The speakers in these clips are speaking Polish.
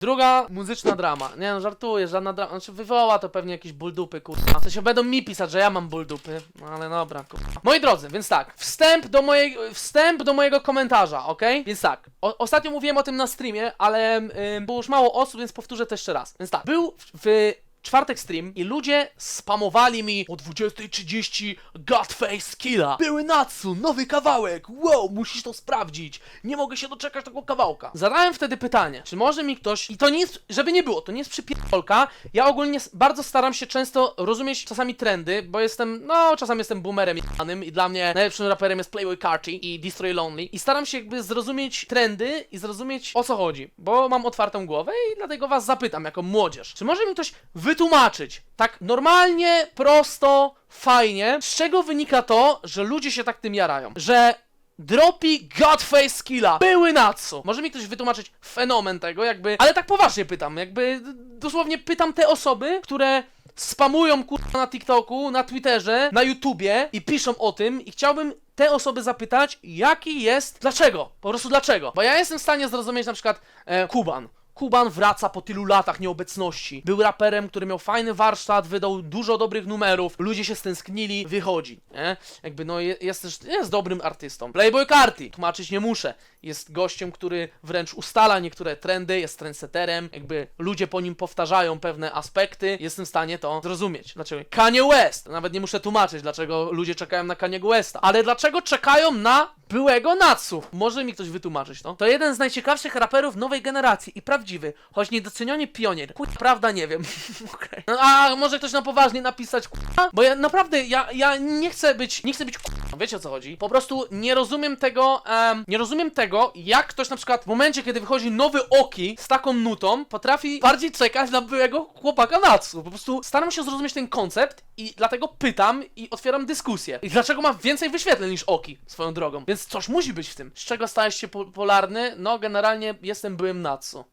Druga muzyczna drama. Nie no, żartuję, żadna drama. Znaczy wywoła to pewnie jakieś ból dupy, kurwa. To się będą mi pisać, że ja mam ból dupy. No ale dobra, kurwa. Moi drodzy, więc tak. Wstęp do mojej, wstęp do mojego komentarza, ok? Więc tak. O, ostatnio mówiłem o tym na streamie, ale było już mało osób, więc powtórzę to jeszcze raz. Więc tak. Był w, w czwartek stream i ludzie spamowali mi o 20.30 Godface Killa. Były Natsu, nowy kawałek, wow, musisz to sprawdzić. Nie mogę się doczekać tego kawałka. Zadałem wtedy pytanie, czy może mi ktoś, i to nie jest, żeby nie było, to nie jest przypierdolka, ja ogólnie bardzo staram się często rozumieć czasami trendy, bo jestem, no czasami jestem boomerem jebanym i dla mnie najlepszym raperem jest Playboy Carti i Destroy Lonely i staram się jakby zrozumieć trendy i zrozumieć o co chodzi, bo mam otwartą głowę i dlatego was zapytam jako młodzież, czy może mi ktoś wytłumaczyć tak normalnie, prosto, fajnie, z czego wynika to, że ludzie się tak tym jarają, że Dropi Godface Skilla. Były na co? Może mi ktoś wytłumaczyć fenomen tego, jakby. Ale tak poważnie pytam, jakby dosłownie pytam te osoby, które spamują kurwa na TikToku, na Twitterze, na YouTubie i piszą o tym i chciałbym te osoby zapytać, jaki jest, dlaczego? Po prostu dlaczego? Bo ja jestem w stanie zrozumieć na przykład e, Kuban. Kuban wraca po tylu latach nieobecności. Był raperem, który miał fajny warsztat, wydał dużo dobrych numerów, ludzie się stęsknili, wychodzi, nie? Jakby no je- jest też, jest dobrym artystą. Playboy Carti, tłumaczyć nie muszę. Jest gościem, który wręcz ustala niektóre trendy, jest trendseterem, jakby ludzie po nim powtarzają pewne aspekty, jestem w stanie to zrozumieć. Dlaczego? Kanye West, nawet nie muszę tłumaczyć, dlaczego ludzie czekają na Kanye Westa, ale dlaczego czekają na byłego Natsu? Może mi ktoś wytłumaczyć to? To jeden z najciekawszych raperów nowej generacji i prawdziwy, choć niedoceniony pionier. Kur... prawda nie wiem. Okej. No, a może ktoś na poważnie napisać kurwa? Bo ja naprawdę, ja, ja nie chcę być, nie chcę być kurwa. Wiecie o co chodzi? Po prostu nie rozumiem tego, em, nie rozumiem tego, jak ktoś na przykład w momencie, kiedy wychodzi nowy Oki z taką nutą, potrafi bardziej czekać na byłego chłopaka Natsu. Po prostu staram się zrozumieć ten koncept i dlatego pytam i otwieram dyskusję. I dlaczego ma więcej wyświetleń niż Oki, swoją drogą? Więc coś musi być w tym. Z czego stałeś się po polarny? No, generalnie jestem byłym Natsu.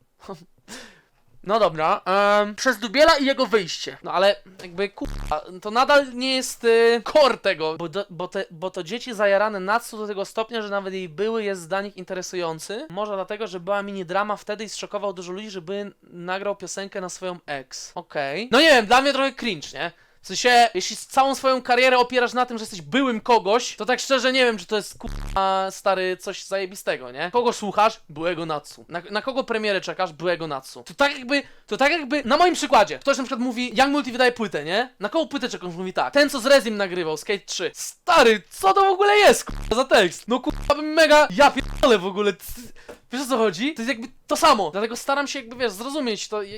No dobra, em, przez Dubiela i jego wyjście. No ale jakby kurwa, to nadal nie jest y, core tego, bo, do, bo, te, bo to dzieci zajarane Natsu do tego stopnia, że nawet jej były jest dla nich interesujący. Może dlatego, że była mini drama wtedy i zszokował dużo ludzi, żeby nagrał piosenkę na swoją ex. Okej. No nie wiem, dla mnie trochę cringe, nie? W sensie, jeśli całą swoją karierę opierasz na tym, że jesteś byłym kogoś, to tak szczerze nie wiem, czy to jest kurwa stary coś zajebistego, nie? Kogo słuchasz? Byłego Natsu. Na, na kogo premierę czekasz? Byłego Natsu. To tak jakby, to tak jakby, na moim przykładzie, ktoś na przykład mówi, Young Multi wydaje płytę, nie? Na kogo płytę czekasz? Mówi tak, ten co z Rezim nagrywał, Skate 3. Stary, co to w ogóle jest, kurwa, za tekst? No kurwa, mega, ja pierdolę w ogóle, Wiesz o co chodzi? To jest jakby to samo. Dlatego staram się jakby, wiesz, zrozumieć to. I,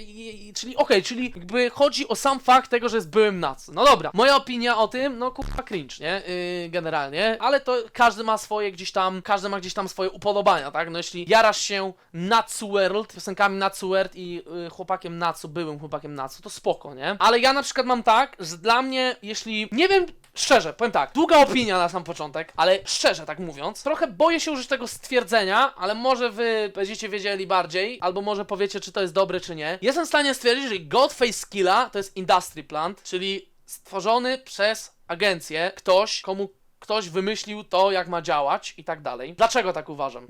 i, czyli okej, czyli jakby chodzi o sam fakt tego, że jest byłym Natsu. No dobra, moja opinia o tym, no kurwa cringe, nie? Yy, generalnie. Ale to każdy ma swoje gdzieś tam, każdy ma gdzieś tam swoje upodobania, tak? No jeśli jarasz się Natsu World, piosenkami Natsu World i yy, chłopakiem Natsu, byłym chłopakiem Natsu, to spoko, nie? Ale ja na przykład mam tak, że dla mnie, jeśli, nie wiem, Szczerze, powiem tak, długa opinia na sam początek, ale szczerze tak mówiąc, trochę boję się użyć tego stwierdzenia, ale może wy będziecie wiedzieli bardziej, albo może powiecie, czy to jest dobre, czy nie. Jestem w stanie stwierdzić, że Godface Skilla to jest industry plant, czyli stworzony przez agencję, ktoś, komu ktoś wymyślił to, jak ma działać i tak dalej. Dlaczego tak uważam?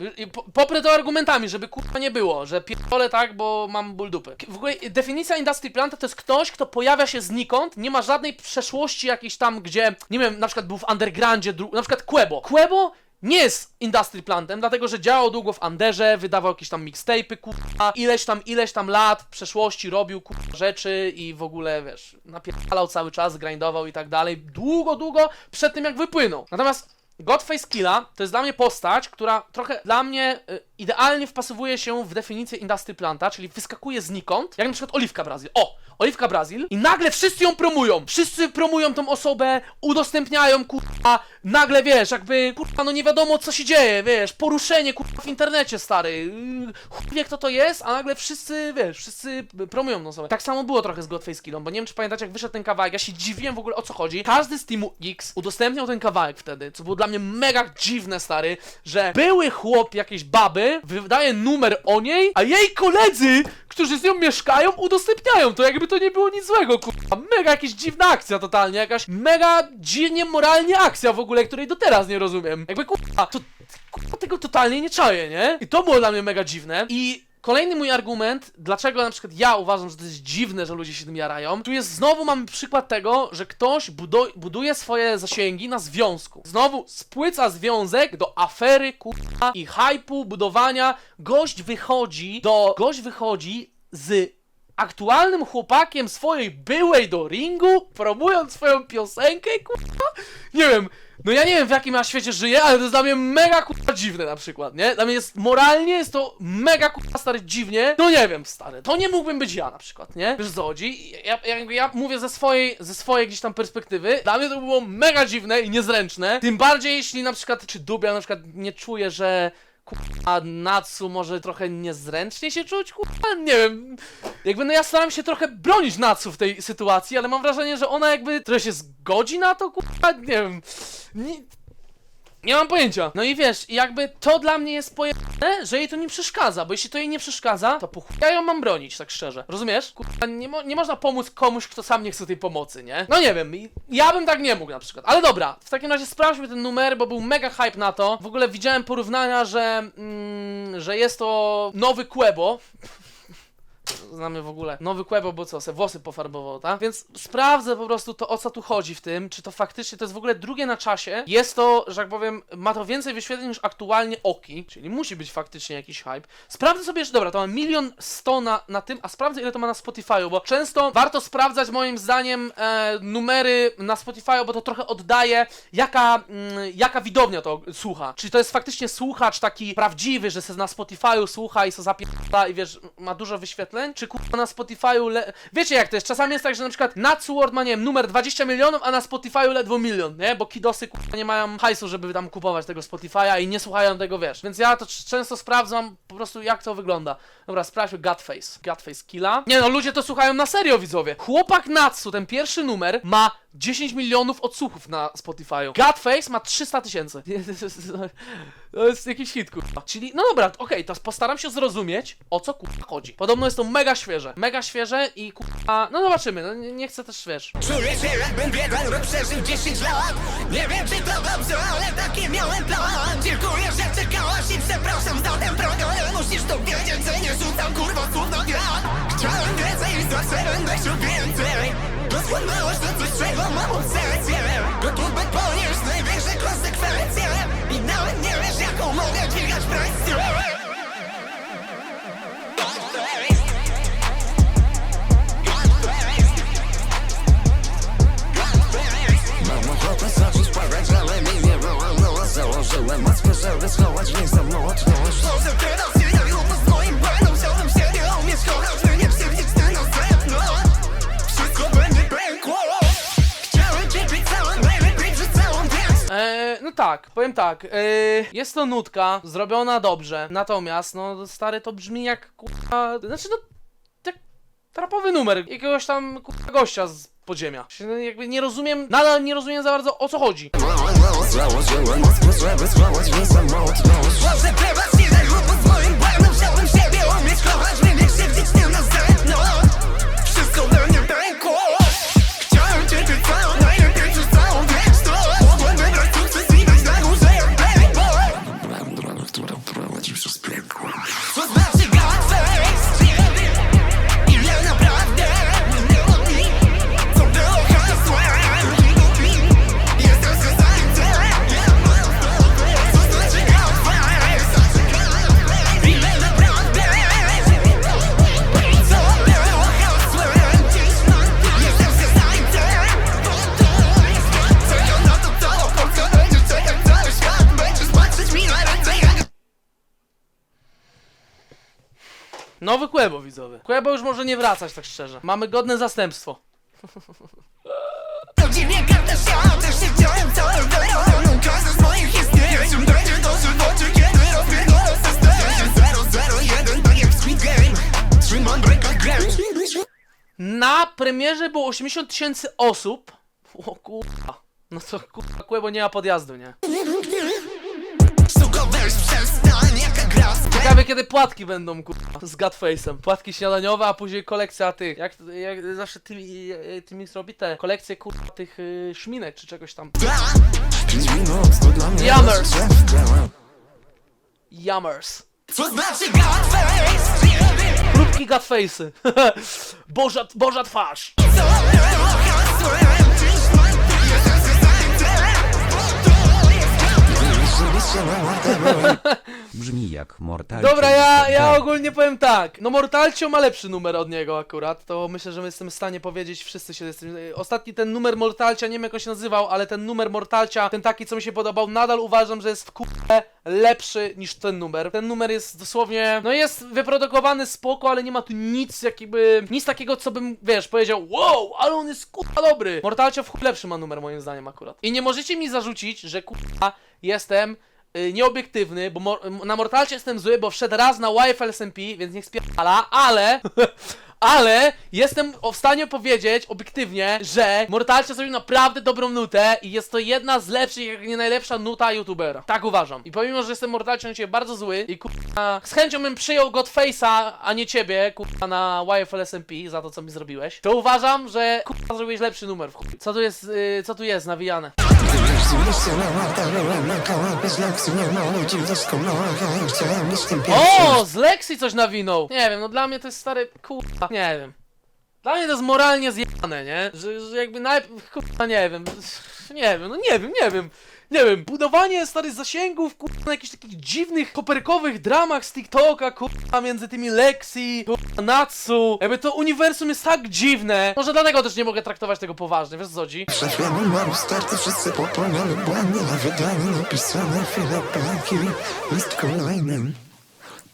Poprę to argumentami, żeby kurwa nie było, że pierdolę tak, bo mam ból dupy. W ogóle definicja industry planta to jest ktoś, kto pojawia się znikąd, nie ma żadnej przeszłości jakiejś tam, gdzie, nie wiem, na przykład był w undergroundzie, na przykład Quebo. Quebo nie jest industry plantem, dlatego że działał długo w Anderze, wydawał jakieś tam mixtape'y, kurwa, ileś tam, ileś tam lat w przeszłości robił kurwa rzeczy i w ogóle, wiesz, napierdalał cały czas, grindował i tak dalej, długo, długo przed tym jak wypłynął. Natomiast Godface Killa to jest dla mnie postać, która trochę dla mnie y, idealnie wpasowuje się w definicję industry planta, czyli wyskakuje znikąd, jak na przykład Oliwka Brazil. O! Oliwka Brazil i nagle wszyscy ją promują. Wszyscy promują tą osobę, udostępniają, kurwa, nagle wiesz, jakby, kurwa, no nie wiadomo co się dzieje, wiesz, poruszenie, kurwa, w internecie, stary. Yy, Chuj kto to jest, a nagle wszyscy, wiesz, wszyscy promują tą osobę. Tak samo było trochę z Godface Killą, bo nie wiem czy pamiętacie jak wyszedł ten kawałek, ja się dziwiłem w ogóle o co chodzi. Każdy z Teamu X udostępniał ten kawałek wtedy, co było dla mnie mega dziwne, stary, że były chłop jakiejś baby, wydaje numer o niej, a jej koledzy, którzy z nią mieszkają, udostępniają to, jakby to nie było nic złego, kurwa. Mega jakaś dziwna akcja totalnie, jakaś mega dziwnie moralnie akcja w ogóle, której do teraz nie rozumiem. Jakby kurwa, to kurwa tego totalnie nie czaję, nie? I to było dla mnie mega dziwne. I Kolejny mój argument, dlaczego na przykład ja uważam, że to jest dziwne, że ludzie się tym jarają, tu jest znowu mamy przykład tego, że ktoś buduje swoje zasięgi na związku. Znowu spłyca związek do afery, kurwa, i hypu, budowania. Gość wychodzi do... Gość wychodzi z aktualnym chłopakiem swojej byłej do ringu, promując swoją piosenkę, kurwa. Nie wiem, no ja nie wiem w jakim ja świecie żyję, ale to jest dla mnie mega kurwa dziwne na przykład, nie? Dla mnie jest moralnie, jest to mega kurwa stary dziwnie. No nie wiem, stary, to nie mógłbym być ja na przykład, nie? Wiesz co chodzi? Ja, ja, ja mówię ze swojej, ze swojej gdzieś tam perspektywy. Dla mnie to było mega dziwne i niezręczne. Tym bardziej jeśli na przykład, czy Dubia na przykład nie czuje, że kurwa Natsu może trochę niezręcznie się czuć, kurwa, nie wiem. Jakby no ja staram się trochę bronić Natsu w tej sytuacji, ale mam wrażenie, że ona jakby trochę się zgodzi na to, kurwa, nie wiem. Nie, nie mam pojęcia. No i wiesz, jakby to dla mnie jest pojęte, że jej to nie przeszkadza, bo jeśli to jej nie przeszkadza, to po ja ją mam bronić, tak szczerze. Rozumiesz? Kurwa, nie, mo nie można pomóc komuś, kto sam nie chce tej pomocy, nie? No nie wiem, ja bym tak nie mógł na przykład. Ale dobra, w takim razie sprawdźmy ten numer, bo był mega hype na to. W ogóle widziałem porównania, że, mm, że jest to nowy Quebo. Znamy w ogóle nowy Quebo, bo co, se włosy pofarbował, tak? Więc sprawdzę po prostu to, o co tu chodzi w tym, czy to faktycznie to jest w ogóle drugie na czasie. Jest to, że tak powiem, ma to więcej wyświetleń niż aktualnie Oki, czyli musi być faktycznie jakiś hype. Sprawdzę sobie, że dobra, to ma milion sto na, na tym, a sprawdzę ile to ma na Spotify'u, bo często warto sprawdzać moim zdaniem e, numery na Spotify'u, bo to trochę oddaje, jaka, mm, jaka widownia to słucha. Czy to jest faktycznie słuchacz taki prawdziwy, że se na Spotify'u słucha i se zapierdala i wiesz, ma dużo wyświetleń, czy kurwa na Spotify'u le... Wiecie jak to jest, czasami jest tak, że na przykład Natsuword ma, nie wiem, numer 20 milionów, a na Spotify'u ledwo milion, nie? Bo kidosy kurwa nie mają hajsu, żeby tam kupować tego Spotify'a i nie słuchają tego, wiesz. Więc ja to często sprawdzam po prostu jak to wygląda. Dobra, sprawdźmy Gutface. Gutface Killa. Nie no, ludzie to słuchają na serio, widzowie. Chłopak Natsu, ten pierwszy numer, ma 10 milionów odsłuchów na Spotify'u. Gutface ma 300 tysięcy. To jest jakiś hit, kurwa. Czyli, no dobra, okej, to postaram się zrozumieć, o co kurwa chodzi. Podobno jest to mega świeże. Mega świeże i kurwa, no zobaczymy, no nie, nie chcę też, wiesz. Czuję się jakbym biegł rok przeżył 10 lat Nie wiem czy to dobrze, ale taki miałem plan Dziękuję, że czekałaś i przepraszam za ten program Musisz to wiedzieć, że nie rzucam kurwa słów do gra Chciałem więcej będę chciał więcej Rozchłonęłaś to coś, czego mam obsesję Gotów by ponieść największe konsekwencje. I nawet nie wiesz jaką mogę dźwigać Mam tak, tak. Eee, jest to nutka, zrobiona dobrze. Natomiast, no, stary, to brzmi jak kurwa. Znaczy, no. Jak trapowy numer jakiegoś tam kurwa gościa z podziemia. Się, no, Jakby nie rozumiem, nadal nie rozumiem za bardzo o co chodzi. Może teraz Nowy Quebo, widzowie. Quebo już może nie wracać, tak szczerze. Mamy godne zastępstwo. Codziennie karta się, też się wziąłem całe wyroną Każdy z moich istnień Czym będzie dożywocie, kiedy rozpierdolę system 001, jak w Squid Game Trzymam breaka game Na premierze było 80 tysięcy osób. No to kurwa, nie ma podjazdu, nie? Ciekawe kiedy płatki będą kurwa z Gutface'em. Płatki śniadaniowe, a później kolekcja tych. Jak, jak zawsze ty, ty mi robi te kolekcje kurwa tych y, szminek czy czegoś tam. Rozgrzewka Yummers. Co znaczy Godface? gatface'y. Boża, Boża twarz. Jak mortal. Dobra, ja, ja ogólnie powiem tak. No Mortalcio ma lepszy numer od niego akurat. To myślę, że my jesteśmy w stanie powiedzieć, wszyscy się jesteśmy. Ostatni ten numer Mortalcia, nie wiem jak on się nazywał, ale ten numer Mortalcia, ten taki co mi się podobał, nadal uważam, że jest w kupę lepszy niż ten numer. Ten numer jest dosłownie, no jest wyprodukowany spoko, ale nie ma tu nic jakby, nic takiego co bym, wiesz, powiedział, wow, ale on jest kurwa dobry. Mortalcio w chuj lepszy ma numer moim zdaniem akurat. I nie możecie mi zarzucić, że kurwa jestem y, nieobiektywny, bo mor na Mortalcie jestem zły, bo wszedł raz na YFL SMP, więc niech spierdala, ale... Ale jestem w stanie powiedzieć obiektywnie, że Mortalcie zrobił naprawdę dobrą nutę i jest to jedna z lepszych, jak nie najlepsza nuta youtubera. Tak uważam. I pomimo, że jestem Mortalcie na ciebie bardzo zły i kurwa, z chęcią bym przyjął Godface'a, a nie ciebie, kurwa, na YFL SMP za to, co mi zrobiłeś, to uważam, że kurwa zrobiłeś lepszy numer w chuj. Co tu jest, y, co tu jest nawijane? O, z Lexi coś nawinął. Nie wiem, no dla mnie to jest stary, kurwa, nie wiem. Dla mnie to jest moralnie zjebane, nie? Że, że jakby najpierw, kurwa, nie wiem, nie wiem, no nie wiem, nie wiem. Nie wiem, budowanie stary zasięgów, kurwa, na jakichś takich dziwnych, koperkowych dramach z TikToka, kurwa, między tymi Lexi, kurwa, Natsu. Jakby to uniwersum jest tak dziwne. Może dlatego też nie mogę traktować tego poważnie, wiesz co chodzi? Szefie numeru starty wszyscy popełniali błędy Na wydaniu napisane chwilę pęki List kolejny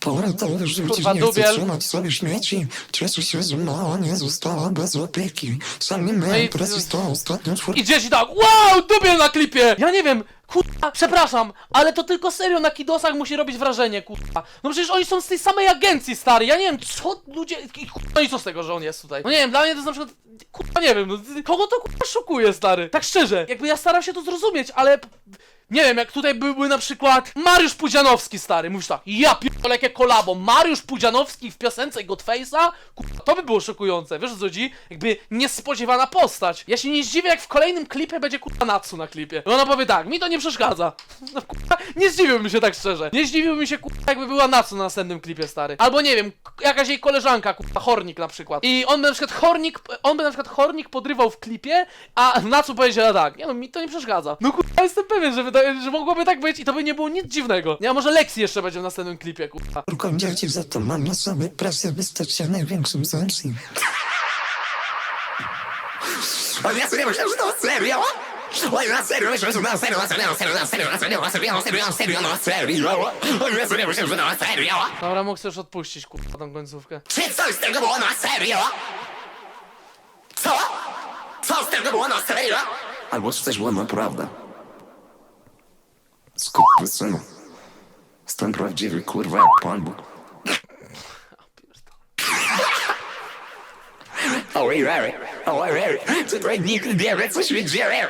Pora to wyrzucić, Kurwa, nie chcę dubiel. trzymać sobie śmieci Cieszę się, że mała nie została bez opieki No i- miałem z tą ostatnią czwórką I dzieci tak, wow, dubiel na klipie! Ja nie wiem, kurwa, przepraszam, ale to tylko serio na kidosach musi robić wrażenie, kurwa. No przecież oni są z tej samej agencji, stary, ja nie wiem, co ludzie, i kurwa, no i co z tego, że on jest tutaj? No nie wiem, dla mnie to jest na przykład, kurwa, nie wiem, no, kogo to kurwa szokuje, stary? Tak szczerze, jakby ja staram się to zrozumieć, ale... Nie wiem, jak tutaj byłby na przykład Mariusz Pudzianowski, stary, mówisz tak, ja pierdolę, jakie kolabo, Mariusz Pudzianowski w piosence Godface'a, kurwa, to by było szokujące, wiesz co chodzi? Jakby niespodziewana postać. Ja się nie zdziwię, jak w kolejnym klipie będzie kurwa Natsu na klipie. I ona powie tak, mi to nie przeszkadza. No kurwa, nie zdziwiłbym się tak szczerze. Nie zdziwiłbym się kurwa, jakby była Natsu na następnym klipie, stary. Albo nie wiem, jakaś jej koleżanka, kurwa, Hornik na przykład. I on by na przykład Hornik, on by na przykład Hornik podrywał w klipie, a Natsu powiedziała tak, nie no, mi to nie przeszkadza. No kurwa, jestem pewien, że, wydaje, że mogłoby tak być i to by nie było nic dziwnego. Nie, a może Lexi jeszcze będzie w następnym klipie, kurwa. dzieci za to mam na sobie By stać się największym złęcznym Ale ja sobie myślałem, że to serio Oj, na serio, myślałem, że na serio, na serio, na serio, na serio, na serio, na serio, na serio, na serio, na serio Oj, ja sobie myślałem, że na serio Dobra, mógł już odpuścić, kurwa, tą końcówkę. Czy coś z tego było na serio? Co? Co z tego było na serio? Albo czy też była naprawdę Skupy synu Jestem prawdziwy kurwa jak Pan Bóg Oj, Rary, oj, Rary, tutaj nikt nie wie, co się dzieje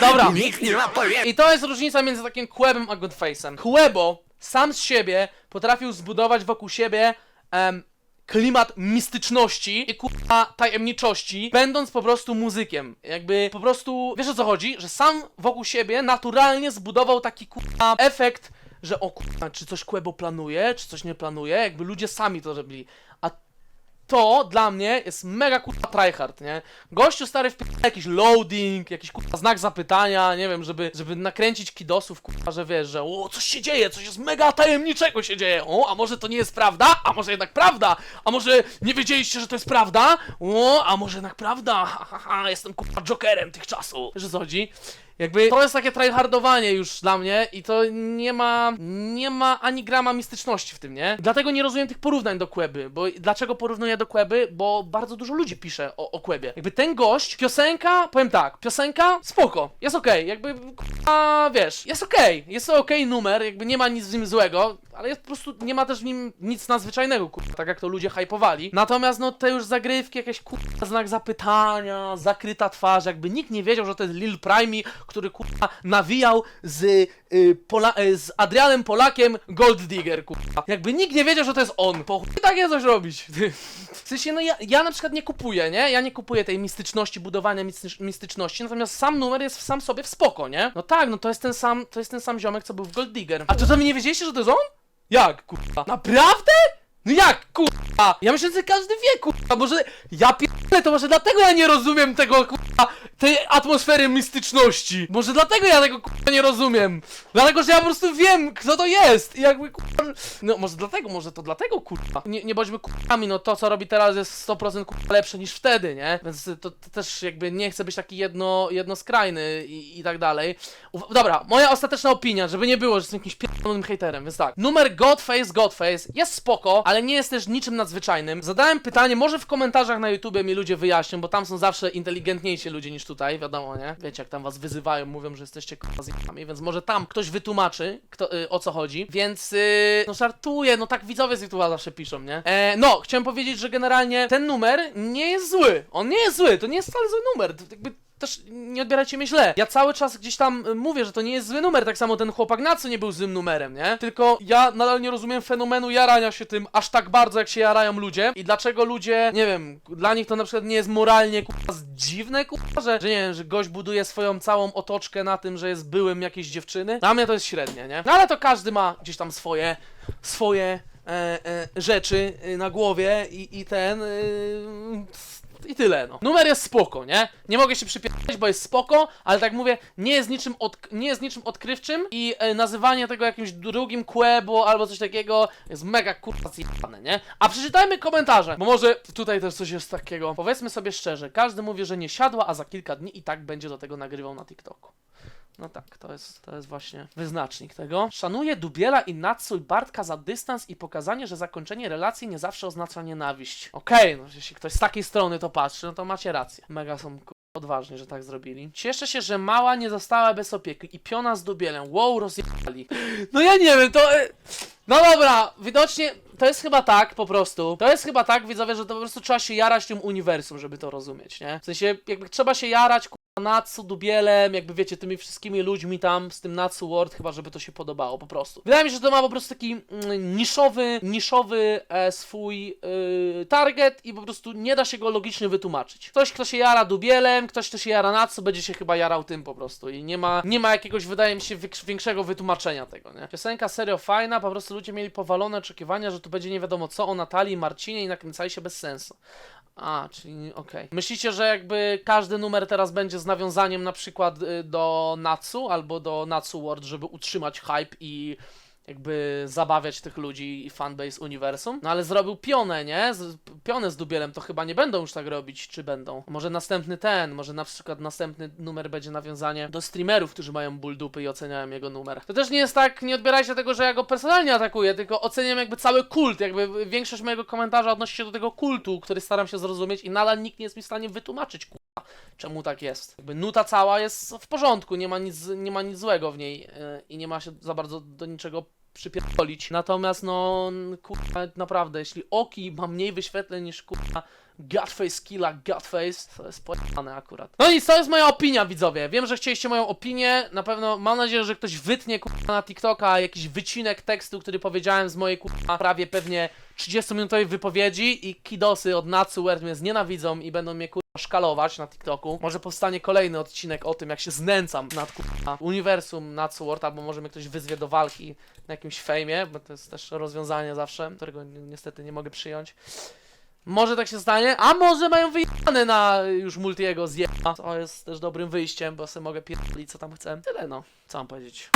Dobra. Nikt nie ma pojęcia I to jest różnica między takim Quebem a Goodface'em. Quebo sam z siebie potrafił zbudować wokół siebie em, klimat mistyczności i kurwa tajemniczości, będąc po prostu muzykiem. Jakby po prostu, wiesz o co chodzi? Że sam wokół siebie naturalnie zbudował taki kurwa efekt, że o kurwa, czy coś Quebo planuje, czy coś nie planuje, jakby ludzie sami to robili. A to dla mnie jest mega kurwa tryhard, nie? Gościu stary w jakiś loading, jakiś kurwa znak zapytania, nie wiem, żeby, żeby nakręcić kidosów, kurwa, że wiesz, że o, coś się dzieje, coś jest mega tajemniczego się dzieje, o, a może to nie jest prawda, a może jednak prawda, a może nie wiedzieliście, że to jest prawda, o, a może jednak prawda, ha, ha, ha, jestem kurwa jokerem tych czasów, co chodzi? Jakby to jest takie tryhardowanie już dla mnie i to nie ma, nie ma ani grama mistyczności w tym, nie? Dlatego nie rozumiem tych porównań do Queby, bo dlaczego porównuję do Queby? Bo bardzo dużo ludzi pisze o, o. Jakby ten gość, piosenka, powiem tak, piosenka, spoko, jest okej, jakby, a wiesz, jest okej, jest okej numer, jakby nie ma nic w nim złego, ale jest po prostu, nie ma też w nim nic nadzwyczajnego, kurwa, tak jak to ludzie hypowali. Natomiast no te już zagrywki, jakieś kurwa znak zapytania, zakryta twarz, jakby nikt nie wiedział, że to jest Lil Prime, który kurwa nawijał z, y, Pola y, z Adrianem Polakiem Gold Digger, kurwa. Jakby nikt nie wiedział, że to jest on. Po chuj takie coś robić. W sensie, no ja, ja na przykład nie kupuję, nie? Ja nie kupuję tej mistyczności, budowania mistycz- mistyczności, natomiast sam numer jest w sam sobie w spoko, nie? No tak, no to jest ten sam, to jest ten sam ziomek, co był w Gold Digger. A to wy nie wiedzieliście, że to jest on? Jak, kurwa? Naprawdę? No jak, kurwa? Ja myślę, że każdy wie, kurwa, może... Ja pierdolę, to może dlatego ja nie rozumiem tego, kurwa, tej atmosfery mistyczności. Może dlatego ja tego, kurwa, nie rozumiem. Dlatego, że ja po prostu wiem, kto to jest i jakby, kurwa... No, może dlatego, może to dlatego, kurwa. Nie, nie bądźmy kurwami, no to, co robi teraz jest 100% kurwa lepsze niż wtedy, nie? Więc to, to też jakby nie chcę być taki jedno, jednoskrajny i, i tak dalej. Uf, dobra, moja ostateczna opinia, żeby nie było, że jestem jakimś pierdolonym hejterem, więc tak. Numer Godface, Godface jest spoko, ale nie jest też niczym nadzwyczajnym. Zadałem pytanie, może w komentarzach na YouTubie mi ludzie wyjaśnią, bo tam są zawsze inteligentniejsi ludzie niż tutaj, wiadomo, nie? Wiecie, jak tam was wyzywają, mówią, że jesteście kurwa zjebami, więc może tam ktoś wytłumaczy, kto, y, o co chodzi. Więc, y, no żartuję, no tak widzowie z YouTube'a zawsze piszą, nie? E, no, chciałem powiedzieć, że generalnie ten numer nie jest zły. On nie jest zły, to nie jest wcale zły numer. Jakby też nie odbierajcie mnie źle. Ja cały czas gdzieś tam y, mówię, że to nie jest zły numer, tak samo ten chłopak na co nie był złym numerem, nie? Tylko ja nadal nie rozumiem fenomenu jarania się tym aż tak bardzo, jak się jarają ludzie i dlaczego ludzie, nie wiem, dla nich to na przykład nie jest moralnie kurwa dziwne, kurwa, że, że nie wiem, że gość buduje swoją całą otoczkę na tym, że jest byłym jakiejś dziewczyny. Dla mnie to jest średnie, nie? No ale to każdy ma gdzieś tam swoje, swoje e, e, rzeczy y, na głowie i, i ten... y, i tyle, no. Numer jest spoko, nie? Nie mogę się przypierdolić, bo jest spoko, ale tak mówię, nie jest niczym, od, nie jest niczym odkrywczym i e, nazywanie tego jakimś drugim Quebo albo coś takiego jest mega kurwa zjebane, nie? A przeczytajmy komentarze, bo może tutaj też coś jest takiego. Powiedzmy sobie szczerze, każdy mówi, że nie siadła, a za kilka dni i tak będzie do tego nagrywał na TikToku. No tak, to jest, to jest właśnie wyznacznik tego. Szanuję Dubiela i Natsu i Bartka za dystans i pokazanie, że zakończenie relacji nie zawsze oznacza nienawiść. Okej, no jeśli ktoś z takiej strony to patrzy, no to macie rację. Mega są odważni, że tak zrobili. Cieszę się, że mała nie została bez opieki i piona z Dubielem. Wow, rozjechali. No ja nie wiem, to... e, No dobra, widocznie to jest chyba tak po prostu. To jest chyba tak, widzowie, że to po prostu trzeba się jarać tym uniwersum, żeby to rozumieć, nie? W sensie, jakby trzeba się jarać, Natsu, Dubielem, jakby wiecie, tymi wszystkimi ludźmi tam z tym Natsu World, chyba żeby to się podobało po prostu. Wydaje mi się, że to ma po prostu taki mm, niszowy, niszowy e, swój y, target i po prostu nie da się go logicznie wytłumaczyć. Ktoś, kto się jara Dubielem, ktoś, kto się jara Natsu, będzie się chyba jarał tym po prostu i nie ma, nie ma jakiegoś, wydaje mi się, większego wytłumaczenia tego, nie? Piosenka serio fajna, po prostu ludzie mieli powalone oczekiwania, że tu będzie nie wiadomo co o Natalii Marcinie i nakręcali się bez sensu. A, czyli okej. Myślicie, że jakby każdy numer teraz będzie z nawiązaniem na przykład y, do Natsu albo do Natsu World, żeby utrzymać hype i jakby zabawiać tych ludzi i fanbase uniwersum? No ale zrobił pionę, nie? Z, pionę z Dubielem, to chyba nie będą już tak robić, czy będą? Może następny ten, może na przykład następny numer będzie nawiązanie do streamerów, którzy mają ból dupy i oceniają jego numer. To też nie jest tak, nie odbierajcie tego, że ja go personalnie atakuję, tylko oceniam jakby cały kult, jakby większość mojego komentarza odnosi się do tego kultu, który staram się zrozumieć i nadal nikt nie jest mi w stanie wytłumaczyć, kurwa, czemu tak jest. Jakby nuta cała jest w porządku, nie ma nic, nie ma nic złego w niej yy, i nie ma się za bardzo do niczego przypierdolić. Natomiast no, kurwa, naprawdę, jeśli Oki ma mniej wyświetleń niż kurwa Godface Killa Godface, to jest pojebane akurat. No i to jest moja opinia, widzowie. Wiem, że chcieliście moją opinię. Na pewno mam nadzieję, że ktoś wytnie kurwa na TikToka jakiś wycinek tekstu, który powiedziałem z mojej kurwa prawie pewnie 30-minutowej wypowiedzi i kidosy od Natsu Word mnie znienawidzą i będą mnie kurwa szkalować na TikToku. Może powstanie kolejny odcinek o tym, jak się znęcam nad kurwa uniwersum Natsu World, albo może mnie ktoś wyzwie do walki na jakimś fejmie, bo to jest też rozwiązanie zawsze, którego ni- niestety nie mogę przyjąć. Może tak się stanie, a może mają wyjebane na już multiego zjeba. To jest też dobrym wyjściem, bo sobie mogę pierdolić co tam chcę. Tyle no, co mam powiedzieć.